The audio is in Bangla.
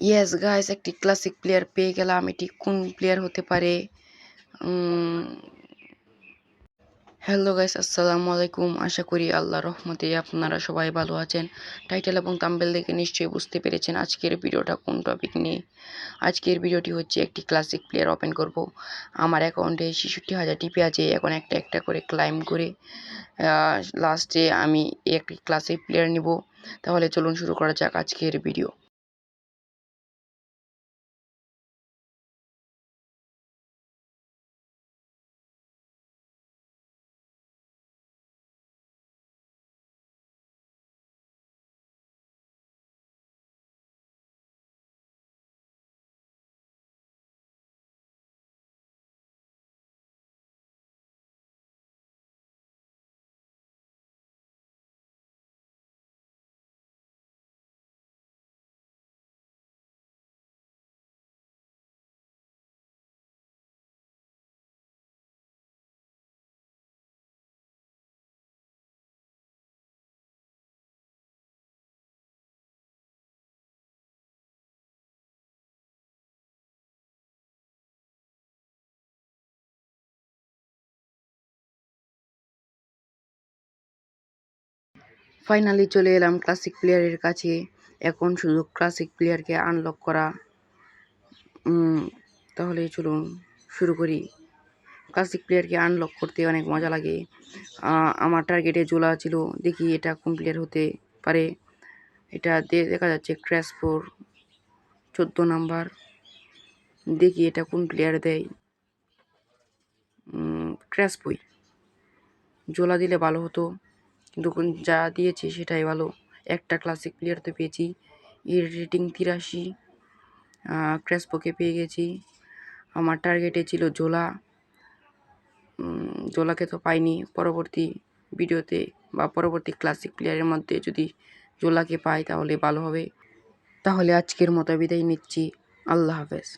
ইয়েস গাইস একটি ক্লাসিক প্লেয়ার পেয়ে গেলাম। এটি কোন প্লেয়ার হতে পারে? হ্যালো গাইস আসসালামু আলাইকুম। আশা করি আল্লাহ রহমতে আপনারা সবাই ভালো আছেন। টাইটেল এবং তাম্বেল দেখে নিশ্চয়ই বুঝতে পেরেছেন আজকের ভিডিওটা কোন টপিক নিয়ে। আজকের ভিডিওটি হচ্ছে একটি ক্লাসিক প্লেয়ার ওপেন করব। আমার অ্যাকাউন্টে ছেষট্টি হাজার টিপি আছে। এখন একটা একটা করে ক্লাইম করে লাস্টে আমি একটি ক্লাসিক প্লেয়ার নিব। তাহলে চলুন শুরু করা যাক আজকের ভিডিও ফাইনালি চলে এলাম ক্লাসিক প্লেয়ারের কাছে। এখন শুধু ক্লাসিক প্লেয়ারকে আনলক করা। তাহলে চলুন শুরু করি। ক্লাসিক প্লেয়ারকে আনলক করতে অনেক মজা লাগে। আমার টার্গেটে জোলা ছিল। দেখি এটা কোন প্লেয়ার হতে পারে। এটা দেখা যাচ্ছে ক্র্যাশ ফোর চোদ্দ নাম্বার। দেখি এটা কোন প্লেয়ার দেয়। ক্র্যাশ বই জোলা দিলে ভালো হতো। কিন্তু যা দিয়েছে সেটাই ভালো। একটা ক্লাসিক প্লেয়ার তো পেয়েছি। এর রেটিং তিরাশি ক্র্যাসপোকে পেয়ে গেছি। আমার টার্গেটে ছিল জোলা জোলাকে তো পাইনি। পরবর্তী ভিডিওতে বা পরবর্তী ক্লাসিক প্লেয়ারের মধ্যে যদি জোলাকে পাই তাহলে ভালো হবে। তাহলে আজকের মতো বিদায় নিচ্ছি। আল্লাহ হাফেজ।